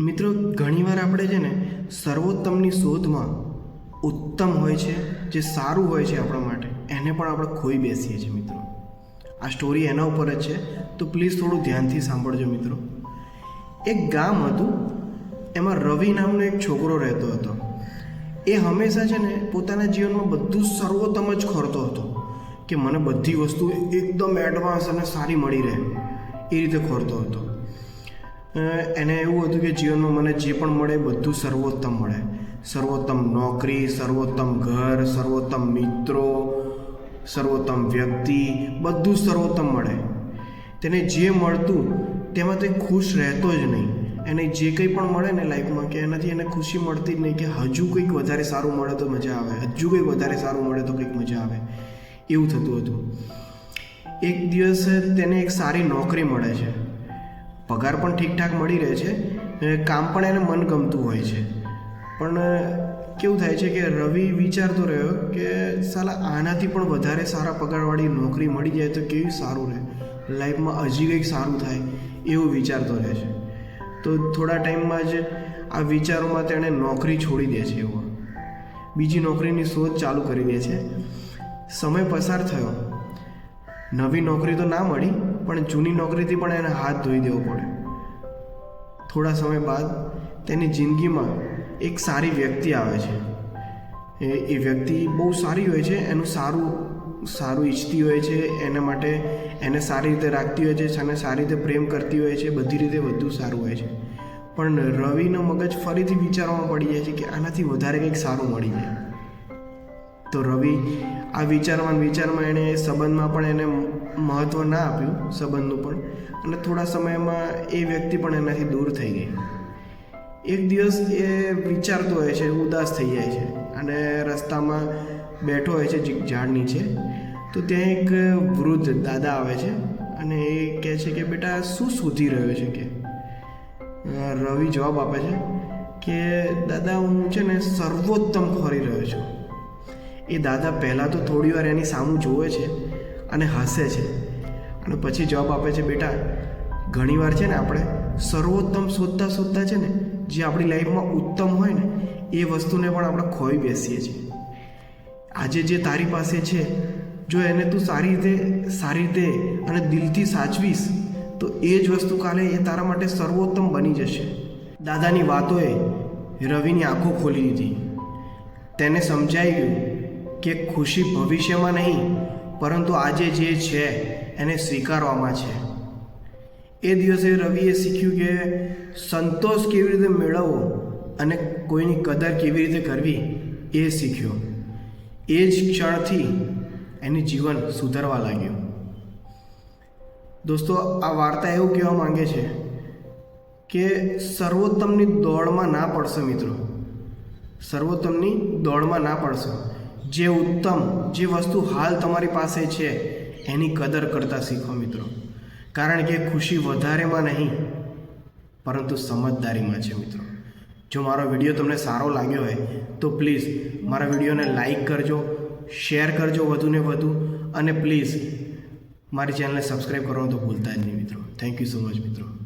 મિત્રો, ઘણીવાર આપણે છે ને સર્વોત્તમની શોધમાં ઉત્તમ હોય છે, જે સારું હોય છે આપણા માટે, એને પણ આપણે ખોઈ બેસીએ છીએ મિત્રો. આ સ્ટોરી એના ઉપર જ છે, તો પ્લીઝ થોડું ધ્યાનથી સાંભળજો મિત્રો. એક ગામ હતું, એમાં રવિ નામનો એક છોકરો રહેતો હતો. એ હંમેશા છે ને પોતાના જીવનમાં બધું સર્વોત્તમ જ ખોરતો હતો, કે મને બધી વસ્તુ એકદમ એડવાન્સ અને સારી મળી રહે, એ રીતે ખોરતો હતો. એને એવું હતું કે જીવનમાં મને જે પણ મળે બધું સર્વોત્તમ મળે. સર્વોત્તમ નોકરી, સર્વોત્તમ ઘર, સર્વોત્તમ મિત્રો, સર્વોત્તમ વ્યક્તિ, બધું સર્વોત્તમ મળે. તેને જે મળતું તેમાં તે ખુશ રહેતો જ નહીં. એને જે કંઈ પણ મળે ને લાઈફમાં કે એનાથી એને ખુશી મળતી જ નહીં કે હજુ કંઈક વધારે સારું મળે તો મજા આવે. હજુ કંઈક વધારે સારું મળે તો કંઈક મજા આવે. એવું થતું હતું. એક દિવસે તેને એક સારી નોકરી મળે છે. પગાર પણ ઠીકઠાક મળી રહે છે કામ પણ એને મનગમતું હોય છે. પણ કેવું થાય છે કે રવિ વિચારતો રહ્યો કે સાલા આનાથી પણ વધારે સારા પગારવાળી નોકરી મળી જાય તો કેવું સારું રહે? લાઈફમાં હજી કંઈક સારું થાય એવું વિચારતો રહે છે. તો થોડા ટાઈમમાં જ આ વિચારોમાં તેણે નોકરી છોડી દે છે એવો. બીજી નોકરીની શોધ ચાલુ કરી દે છે. સમય પસાર થયો. નવી નોકરી તો ના મળી, પણ જૂની નોકરીથી પણ એને હાથ ધોઈ દેવો પડે. થોડા સમય બાદ તેની જિંદગીમાં એક સારી વ્યક્તિ આવે છે. એ એ વ્યક્તિ બહુ સારી હોય છે, એનું સારું સારું ઈચ્છતી હોય છે, એના માટે એને સારી રીતે રાખતી હોય છે, અને સારી રીતે પ્રેમ કરતી હોય છે, બધી રીતે બધું સારું હોય છે. પણ રવિનો મગજ ફરીથી વિચારવામાં પડી જાય છે કે આનાથી વધારે કંઈક સારું મળી જાય. તો રવિ આ વિચારમાં વિચારમાં એણે સંબંધમાં પણ એને મહત્ત્વ ના આપ્યું, સંબંધનું પણ. અને થોડા સમયમાં એ વ્યક્તિ પણ એનાથી દૂર થઈ ગઈ. એક દિવસ એ વિચારતો હોય છે, ઉદાસ થઈ જાય છે અને રસ્તામાં બેઠો હોય છે ઝાડ નીચે. તો ત્યાં એક વૃદ્ધ દાદા આવે છે અને એ કહે છે કે, બેટા, શું શોધી રહ્યો છે કે? રવિ જવાબ આપે છે કે, દાદા, હું છે ને સર્વોત્તમ ખોરી રહ્યો છું. એ દાદા પહેલાં તો થોડી વાર એની સામું જુએ છે અને હસે છે. અને પછી જવાબ આપે છે, બેટા ઘણીવાર છે ને આપણે સર્વોત્તમ શોધતા શોધતા છે ને, જે આપણી લાઈફમાં ઉત્તમ હોય ને, એ વસ્તુને પણ આપણે ખોઈ બેસીએ છીએ. આજે જે તારી પાસે છે, જો એને તું સારી રીતે સારી રીતે અને દિલથી સાચવીશ, તો એ જ વસ્તુ કાલે એ તારા માટે સર્વોત્તમ બની જશે. દાદાની વાતોએ રવિની આંખો ખોલી દીધી. તેને સમજાઈ ગયું કે ખુશી ભવિષ્યમાં નહીં, પરંતુ આજે જે છે એને સ્વીકારવામાં છે. એ દિવસે રવિએ શીખ્યું કે સંતોષ કેવી રીતે મેળવવો અને કોઈની કદર કેવી રીતે કરવી એ શીખ્યો. એ જ ક્ષણથી એનું જીવન સુધરવા લાગ્યું. દોસ્તો, આ વાર્તા એવું કહેવા માંગે છે કે સર્વોત્તમની દોડમાં ના પડશો મિત્રો. સર્વોત્તમની દોડમાં ના પડશો. જે ઉત્તમ જે વસ્તુ હાલ તમારી પાસે છે, એની કદર કરતા શીખો મિત્રો. કારણ કે ખુશી વધારેમાં નહીં, પરંતુ સમજદારીમાં છે મિત્રો. જો મારો વીડિયો તમને સારો લાગ્યો હોય, તો પ્લીઝ મારા વિડીયોને લાઈક કરજો, શેર કરજો વધુને વધુ, અને પ્લીઝ મારી ચેનલને સબસ્ક્રાઈબ કરવાનું તો ભૂલતા જ નહીં મિત્રો. થેન્ક યુ સો મચ મિત્રો.